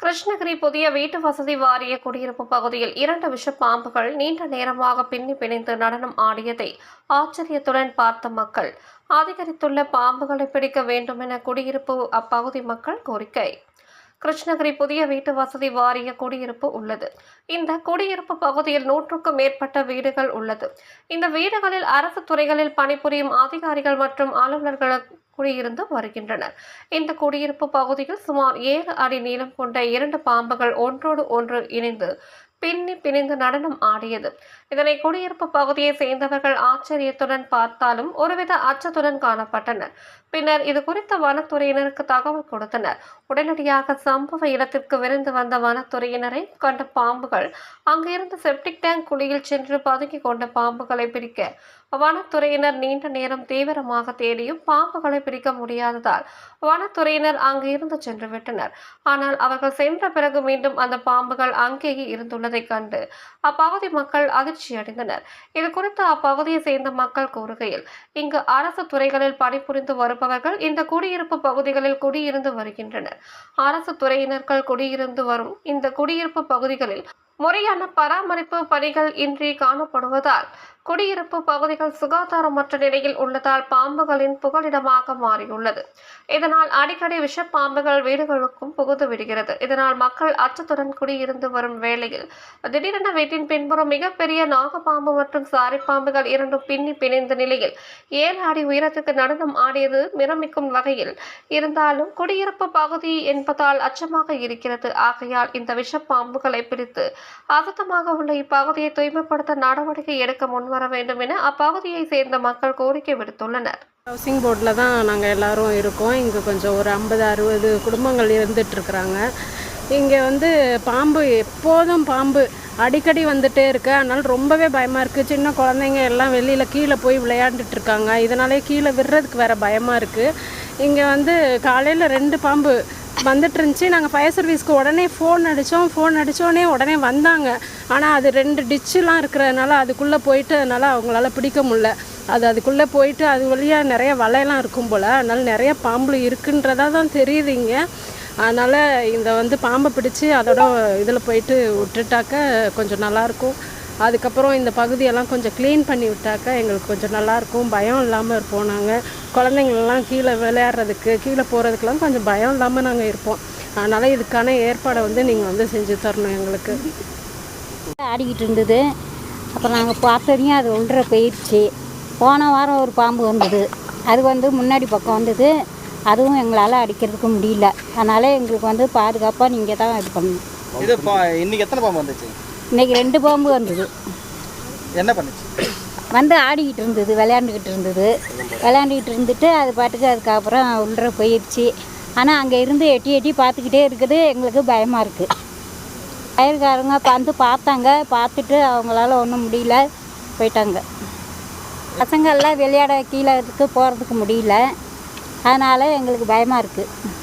கிருஷ்ணகிரி புதிய வீட்டு வசதி வாரிய குடியிருப்பு பகுதியில் இரண்டு விஷ பாம்புகள் நீண்ட நேரமாக பின்னி பிணைந்து நடனம் ஆடியதை ஆச்சரியத்துடன் பார்த்த மக்கள் அதிகரித்துள்ள பாம்புகளை பிடிக்க வேண்டும் என குடியிருப்பு அப்பகுதி மக்கள் கோரிக்கை. கிருஷ்ணகிரி புதிய வீட்டு வசதி வாரிய குடியிருப்பு உள்ளது. இந்த குடியிருப்பு பகுதியில் நூற்றுக்கும் மேற்பட்ட வீடுகள் உள்ளது. இந்த வீடுகளில் அரசு துறைகளில் பணிபுரியும் அதிகாரிகள் மற்றும் அலுவலர்களுக்கு குடியிருந்து வருகின்றனர். இந்த குடியிருப்பு பகுதியில் சுமார் ஏழு அடி நீளம் கொண்ட இரண்டு பாம்புகள் ஒன்றோடு ஒன்று இணைந்து பின்னி பிணைந்து நடனம் ஆடியது. இதனை குடியிருப்பு பகுதியை சேர்ந்தவர்கள் ஆச்சரியத்துடன் பார்த்தாலும் ஒருவித அச்சத்துடன் காணப்பட்டனர். பின்னர் இது குறித்த வனத்துறையினருக்கு தகவல் கொடுத்தனர். உடனடியாக சம்பவ இடத்திற்கு விரைந்து வந்த வனத்துறையினரை கண்ட பாம்புகள் அங்கிருந்து செப்டிக் டேங்க் குழியில் சென்று பதுங்கி கொண்ட பாம்புகளை பிடிக்க வனத்துறையினர் நீண்ட நேரம் தீவிரமாக தேடியும் பாம்புகளை பிடிக்க முடியாததால் வனத்துறையினர் அங்கு இருந்து சென்று விட்டனர். ஆனால் அவர்கள் சென்ற பிறகு மீண்டும் அந்த பாம்புகள் அங்கேயே இருந்துள்ளதை கண்டு அப்பகுதி மக்கள் அதிர்ச்சி அடைந்தனர். இது குறித்து அப்பகுதியை சேர்ந்த மக்கள் கூறுகையில் இங்கு அரசு துறைகளில் பணிபுரிந்து வருபவர்கள் இந்த குடியிருப்பு பகுதிகளில் குடியிருந்து வருகின்றனர். அரசு துறையினர்கள் குடியிருந்து வரும் இந்த குடியிருப்பு பகுதிகளில் முறையான பராமரிப்பு பணிகள் இன்றி காணப்படுவதால் குடியிருப்பு பகுதிகள் சுகாதாரமற்ற நிலையில் உள்ளதால் பாம்புகளின் புகலிடமாக மாறியுள்ளது. இதனால் அடிக்கடி விஷப்பாம்புகள் வீடுகளுக்கும் புகுந்து விடுகிறது. இதனால் மக்கள் அச்சத்துடன் குடியிருந்து வரும் வேளையில் திடீரென வீட்டின் பின்புறம் மிகப்பெரிய நாகப்பாம்பு மற்றும் சாரிப்பாம்புகள் இரண்டும் பின்னி பிணைந்த நிலையில் ஏழு அடி உயரத்துக்கு நடனம் ஆடியது மிரமிக்கும் வகையில் இருந்தாலும் குடியிருப்பு பகுதி என்பதால் அச்சமாக இருக்கிறது. ஆகையால் இந்த விஷப்பாம்புகளை பிடித்து அசுத்தமாக உள்ள இப்பகுதியை தூய்மைப்படுத்த நடவடிக்கை எடுக்க வர வேண்டும் என அப்பகுதியை சேர்ந்த மக்கள் கோரிக்கை விடுத்துள்ளனர். ஹவுசிங் போர்டில் தான் நாங்கள் எல்லாரும் இருக்கோம். இங்கே கொஞ்சம் ஒரு ஐம்பது அறுபது குடும்பங்கள் இருந்துகிட்ருக்குறாங்க இங்கே வந்து பாம்பு எப்போதும் பாம்பு அடிக்கடி வந்துட்டே இருக்கு. அதனால் ரொம்பவே பயமாக இருக்குது சின்ன குழந்தைங்க எல்லாம் வெளியில் கீழே போய் விளையாண்டுட்டு இருக்காங்க. இதனாலே கீழே விடுறதுக்கு வேறு பயமாக இருக்குது இங்கே வந்து காலையில் ரெண்டு பாம்பு வந்துட்டு இருந்துச்சு நாங்கள் ஃபயர் சர்வீஸ்க்கு உடனே ஃபோன் அடித்தோம் ஃபோன் அடித்தோடனே உடனே வந்தாங்க. ஆனால் அது ரெண்டு டிச்சுலாம் இருக்கிறதுனால அதுக்குள்ளே போயிட்டு அதனால் அவங்களால பிடிக்க முடில அது அதுக்குள்ளே போயிட்டு அது வழியாக நிறைய வலையெல்லாம் இருக்கும் போல். அதனால் நிறைய பாம்பு இருக்குன்றதா தான் தெரியுது இங்கே. அதனால் இந்த வந்து பாம்பை பிடிச்சி அதோட இதில் போயிட்டு விட்டுட்டாக்க கொஞ்சம் நல்லாயிருக்கும் அதுக்கப்புறம் இந்த பகுதியெல்லாம் கொஞ்சம் க்ளீன் பண்ணி விட்டாக்க எங்களுக்கு கொஞ்சம் நல்லாயிருக்கும். பயம் இல்லாமல் இருப்போம் நாங்கள் குழந்தைங்களெல்லாம் கீழே விளையாடுறதுக்கு கீழே போகிறதுக்கெல்லாம் கொஞ்சம் பயம் இல்லாமல் நாங்கள் இருப்போம். அதனால் இதுக்கான ஏற்பாடை வந்து நீங்கள் வந்து செஞ்சு தரணும் எங்களுக்கு. ஆடிக்கிட்டு இருந்தது. அப்புறம் நாங்கள் பார்த்ததையும் அது உள்ள போயிடுச்சு. போன வாரம் ஒரு பாம்பு வந்தது. அது வந்து முன்னாடி பக்கம் வந்தது. அதுவும் எங்களால் அடிக்கிறதுக்கு முடியல. அதனால் எங்களுக்கு வந்து பாதுகாப்பாக நீங்கள் தான் இது பண்ணணும். இது பா இன்னைக்கு எத்தனை பாம்பு வந்துச்சு? இன்றைக்கி ரெண்டு பாம்பு வந்தது. என்ன பண்ணுச்சு? வந்து ஆடிக்கிட்டு இருந்தது விளையாண்டுக்கிட்டு இருந்தது. விளையாண்டுக்கிட்டு இருந்துட்டு அது பாட்டுக்கு அதுக்கப்புறம் உள்ள போயிடுச்சு. ஆனால் அங்கே இருந்து எட்டி எட்டி பார்த்துக்கிட்டே இருக்குது. எங்களுக்கு பயமாக இருக்குது பயிர்காரங்க வந்து பார்த்தாங்க. பார்த்துட்டு அவங்களால ஒன்றும் முடியல. போயிட்டாங்க. பசங்கள்லாம் விளையாட கீழே இருக்கு போகிறதுக்கு முடியல. அதனால் எங்களுக்கு பயமாக இருக்குது